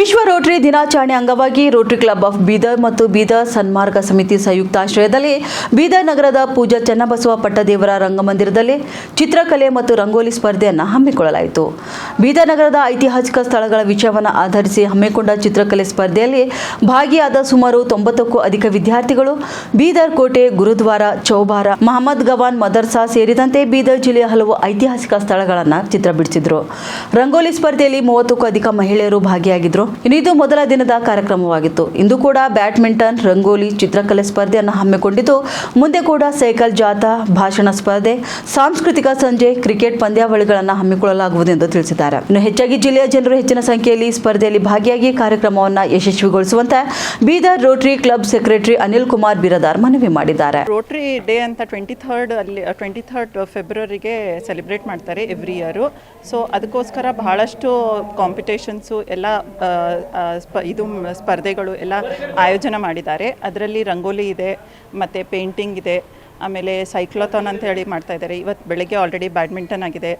ವಿಶ್ವ ರೋಟರಿ ದಿನಾಚರಣೆ ಅಂಗವಾಗಿ ರೋಟರಿ ಕ್ಲಬ್ ಆಫ್ ಬೀದರ್ ಮತ್ತು ಬೀದರ್ ಸನ್ಮಾರ್ಗ ಸಮಿತಿ ಸಂಯುಕ್ತಾಶ್ರಯದಲ್ಲಿ ಬೀದರ್ ನಗರದ ಪೂಜಾ ಚನ್ನಬಸವ ಪಟ್ಟದೇವರ ರಂಗಮಂದಿರದಲ್ಲಿ ಚಿತ್ರಕಲೆ ಮತ್ತು ರಂಗೋಲಿ ಸ್ಪರ್ಧೆಯನ್ನು ಹಮ್ಮಿಕೊಳ್ಳಲಾಯಿತು. ಬೀದರ್ ನಗರದ ಐತಿಹಾಸಿಕ ಸ್ಥಳಗಳ ವಿಷಯವನ್ನು ಆಧರಿಸಿ ಹಮ್ಮಿಕೊಂಡ ಚಿತ್ರಕಲೆ ಸ್ಪರ್ಧೆಯಲ್ಲಿ ಭಾಗಿಯಾದ ಸುಮಾರು ತೊಂಬತ್ತಕ್ಕೂ ಅಧಿಕ ವಿದ್ಯಾರ್ಥಿಗಳು ಬೀದರ್ ಕೋಟೆ, ಗುರುದ್ವಾರ, ಚೌಬಾರ, ಮಹಮ್ಮದ್ ಗವಾನ್ ಮದರ್ಸಾ ಸೇರಿದಂತೆ ಬೀದರ್ ಜಿಲ್ಲೆಯ ಹಲವು ಐತಿಹಾಸಿಕ ಸ್ಥಳಗಳನ್ನು ಚಿತ್ರ ಬಿಡಿಸಿದ್ರು. ರಂಗೋಲಿ ಸ್ಪರ್ಧೆಯಲ್ಲಿ ಮೂವತ್ತಕ್ಕೂ ಅಧಿಕ ಮಹಿಳೆಯರು ಭಾಗಿಯಾಗಿದ್ರು. ಇದು ಮೊದಲ ದಿನದ ಕಾರ್ಯಕ್ರಮವಾಗಿತ್ತು. ಇಂದು ಕೂಡ ಬ್ಯಾಡ್ಮಿಂಟನ್, ರಂಗೋಲಿ, ಚಿತ್ರಕಲೆ ಸ್ಪರ್ಧೆಯನ್ನು ಹಮ್ಮಿಕೊಂಡಿದ್ದು, ಮುಂದೆ ಕೂಡ ಸೈಕಲ್ ಜಾಥಾ, ಭಾಷಣ ಸ್ಪರ್ಧೆ, ಸಾಂಸ್ಕೃತಿಕ ಸಂಜೆ, ಕ್ರಿಕೆಟ್ ಪಂದ್ಯಾವಳಿಗಳನ್ನು ಹಮ್ಮಿಕೊಳ್ಳಲಾಗುವುದು ಎಂದು ತಿಳಿಸಿದ್ದಾರೆ. ಇನ್ನು ಹೆಚ್ಚಾಗಿ ಜಿಲ್ಲೆಯ ಜನರು ಹೆಚ್ಚಿನ ಸಂಖ್ಯೆಯಲ್ಲಿ ಸ್ಪರ್ಧೆಯಲ್ಲಿ ಭಾಗಿಯಾಗಿ ಕಾರ್ಯಕ್ರಮವನ್ನು ಯಶಸ್ವಿಗೊಳಿಸುವಂತೆ Bidar rotary club secretary Anil Kumar Biradar ಮನವಿ ಮಾಡಿದ್ದಾರೆ. ರೋಟರಿ ಡೇ ಅಂತ ಟ್ವೆಂಟಿ ಥರ್ಡ್ ಅಲ್ಲಿ, ಟ್ವೆಂಟಿ ಥರ್ಡ್ ಫೆಬ್ರವರಿಗೆ ಸೆಲೆಬ್ರೇಟ್ ಮಾಡ್ತಾರೆ ಎವ್ರಿ ಇಯರು. ಸೊ, ಅದಕ್ಕೋಸ್ಕರ ಬಹಳಷ್ಟು ಕಾಂಪಿಟೇಷನ್ಸು ಎಲ್ಲ ಇದು ಸ್ಪರ್ಧೆಗಳು ಎಲ್ಲ ಆಯೋಜನೆ ಮಾಡಿದ್ದಾರೆ. ಅದರಲ್ಲಿ ರಂಗೋಲಿ ಇದೆ, ಮತ್ತು ಪೇಂಟಿಂಗ್ ಇದೆ ಆಮೇಲೆ ಸೈಕ್ಲೋಥಾನ್ ಅಂತ ಹೇಳಿ ಮಾಡ್ತಾ ಇದ್ದಾರೆ. ಇವತ್ತು ಬೆಳಗ್ಗೆ ಆಲ್ರೆಡಿ ಬ್ಯಾಡ್ಮಿಂಟನ್ ಆಗಿದೆ.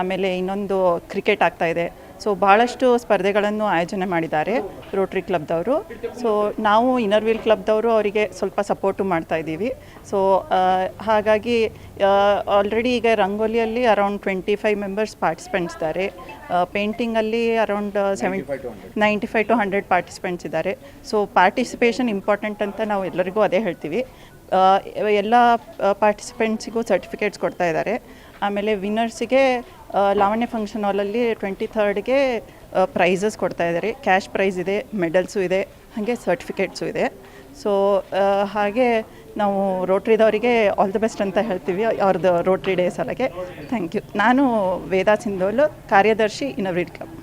ಆಮೇಲೆ ಇನ್ನೊಂದು ಕ್ರಿಕೆಟ್ ಆಗ್ತಾ ಇದೆ. ಸೊ ಭಾಳಷ್ಟು ಸ್ಪರ್ಧೆಗಳನ್ನು ಆಯೋಜನೆ ಮಾಡಿದ್ದಾರೆ ರೋಟ್ರಿ ಕ್ಲಬ್ದವರು ಸೊ ನಾವು ಇನ್ನರ್ ವೀಲ್ ಕ್ಲಬ್ದವರು ಅವರಿಗೆ ಸ್ವಲ್ಪ ಸಪೋರ್ಟು ಮಾಡ್ತಾ ಇದ್ದೀವಿ. ಸೊ ಹಾಗಾಗಿ ಆಲ್ರೆಡಿ ಈಗ ರಂಗೋಲಿಯಲ್ಲಿ around twenty five members participants ಇದ್ದಾರೆ ಪೇಂಟಿಂಗಲ್ಲಿ around seven ninety five two hundred participants ಇದ್ದಾರೆ. ಸೊ ಪಾರ್ಟಿಸಿಪೇಷನ್ ಇಂಪಾರ್ಟೆಂಟ್ ಅಂತ ನಾವು ಎಲ್ಲರಿಗೂ ಅದೇ ಹೇಳ್ತೀವಿ. ಎಲ್ಲ ಪಾರ್ಟಿಸಿಪೆಂಟ್ಸಿಗೂ ಸರ್ಟಿಫಿಕೇಟ್ಸ್ ಕೊಡ್ತಾ ಇದ್ದಾರೆ. ಆಮೇಲೆ ವಿನ್ನರ್ಸಿಗೆ ಲಾವಣ್ಯ ಫಂಕ್ಷನ್ ಹಾಲಲ್ಲಿ ಟ್ವೆಂಟಿ ಥರ್ಡ್ಗೆ ಪ್ರೈಸಸ್ ಕೊಡ್ತಾ ಇದ್ದಾರೆ. ಕ್ಯಾಶ್ ಪ್ರೈಸ್ ಇದೆ ಮೆಡಲ್ಸು ಇದೆ, ಹಾಗೆ ಸರ್ಟಿಫಿಕೇಟ್ಸು ಇದೆ. ಸೊ ಹಾಗೆ ನಾವು ರೋಟ್ರಿದವರಿಗೆ ಆಲ್ ದ ಬೆಸ್ಟ್ ಅಂತ ಹೇಳ್ತೀವಿ ಅವ್ರದ್ದು ರೋಟ್ರಿ ಡೇ ಸಲಗೆ ಥ್ಯಾಂಕ್ ಯು ನಾನು ವೇದಾ ಸಿಂಧೋಲ್, ಕಾರ್ಯದರ್ಶಿ inner wheel club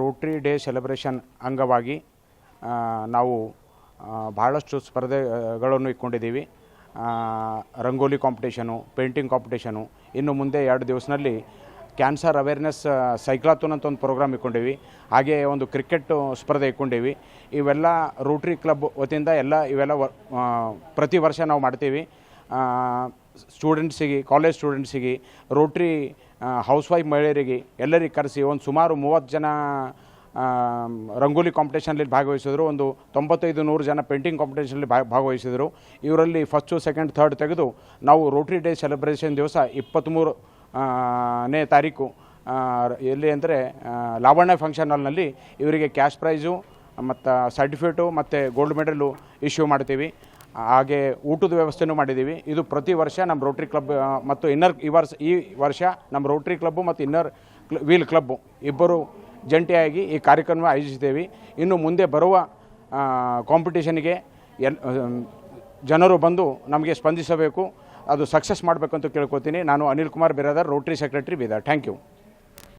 rotary day celebration ಅಂಗವಾಗಿ ನಾವು ಬಹಳಷ್ಟು ಸ್ಪರ್ಧೆಗಳನ್ನು ಇಟ್ಕೊಂಡಿದ್ದೀವಿ. ರಂಗೋಲಿ ಕಾಂಪಿಟೇಷನು ಪೇಂಟಿಂಗ್ ಕಾಂಪಿಟೇಷನು ಇನ್ನು ಮುಂದೆ ಎರಡು ದಿವಸದಲ್ಲಿ ಕ್ಯಾನ್ಸರ್ ಅವೇರ್ನೆಸ್ ಸೈಕ್ಲಾಥೋನ್ ಅಂತ ಒಂದು ಪ್ರೋಗ್ರಾಮ್ ಇಟ್ಕೊಂಡಿವಿ. ಹಾಗೆ ಒಂದು ಕ್ರಿಕೆಟ್ ಸ್ಪರ್ಧೆ ಇಟ್ಕೊಂಡಿವಿ. ಇವೆಲ್ಲ ರೋಟ್ರಿ ಕ್ಲಬ್ ವತಿಯಿಂದ ಎಲ್ಲ ಇವೆಲ್ಲ ಪ್ರತಿ ವರ್ಷ ನಾವು ಮಾಡ್ತೀವಿ. ಸ್ಟೂಡೆಂಟ್ಸಿಗೆ ಕಾಲೇಜ್ ಸ್ಟೂಡೆಂಟ್ಸಿಗೆ ರೋಟ್ರಿ ಹೌಸ್ ವೈಫ್ ಮಹಿಳೆಯರಿಗೆ ಎಲ್ಲರಿಗೆ ಕರೆಸಿ ಒಂದು ಸುಮಾರು ಮೂವತ್ತು ಜನ ರಂಗೋಲಿ ಕಾಂಪಿಟೇಷನಲ್ಲಿ ಭಾಗವಹಿಸಿದ್ರು. ಒಂದು ತೊಂಬತ್ತೈದು ನೂರು ಜನ ಪೇಂಟಿಂಗ್ ಕಾಂಪಿಟೇಷನಲ್ಲಿ ಭಾಗ, ಭಾಗವಹಿಸಿದರು. ಇವರಲ್ಲಿ ಫಸ್ಟು ಸೆಕೆಂಡ್ ಥರ್ಡ್ ತೆಗೆದು ನಾವು ರೋಟ್ರಿ ಡೇ ಸೆಲೆಬ್ರೇಷನ್ ದಿವಸ ಇಪ್ಪತ್ತ್ಮೂರು ನೇ ತಾರೀಕು ಎಲ್ಲಿ ಅಂದರೆ ಲಾವಣ್ಯ ಫಂಕ್ಷನ್ ಹಾಲ್ನಲ್ಲಿ ಇವರಿಗೆ ಕ್ಯಾಶ್ ಪ್ರೈಸು ಮತ್ತು ಸರ್ಟಿಫಿಕೇಟು ಮತ್ತು ಗೋಲ್ಡ್ ಮೆಡಲು ಇಶ್ಯೂ ಮಾಡ್ತೀವಿ. ಹಾಗೆ ಊಟದ ವ್ಯವಸ್ಥೆನೂ ಮಾಡಿದ್ದೀವಿ. ಇದು ಪ್ರತಿ ವರ್ಷ ನಮ್ಮ ರೋಟ್ರಿ ಕ್ಲಬ್ ಮತ್ತು ಇನ್ನರ್ ಈ ವರ್ಷ ಈ ವರ್ಷ ನಮ್ಮ ರೋಟ್ರಿ ಕ್ಲಬ್ಬು ಮತ್ತು ಇನ್ನರ್ ವೀಲ್ ಕ್ಲಬ್ಬು ಇಬ್ಬರು ಜಂಟಿಯಾಗಿ ಈ ಕಾರ್ಯಕ್ರಮ ಆಯೋಜಿಸಿದ್ದೇವೆ. ಇನ್ನು ಮುಂದೆ ಬರುವ ಕಾಂಪಿಟೇಷನ್ಗೆ ಎಲ್ ಜನರು ಬಂದು ನಮಗೆ ಸ್ಪಂದಿಸಬೇಕು. ಅದು ಸಕ್ಸಸ್ ಮಾಡಬೇಕು ಅಂತ ಕೇಳ್ಕೊತೀನಿ. ನಾನು Anil Kumar Biradar rotary secretary Bidar thank you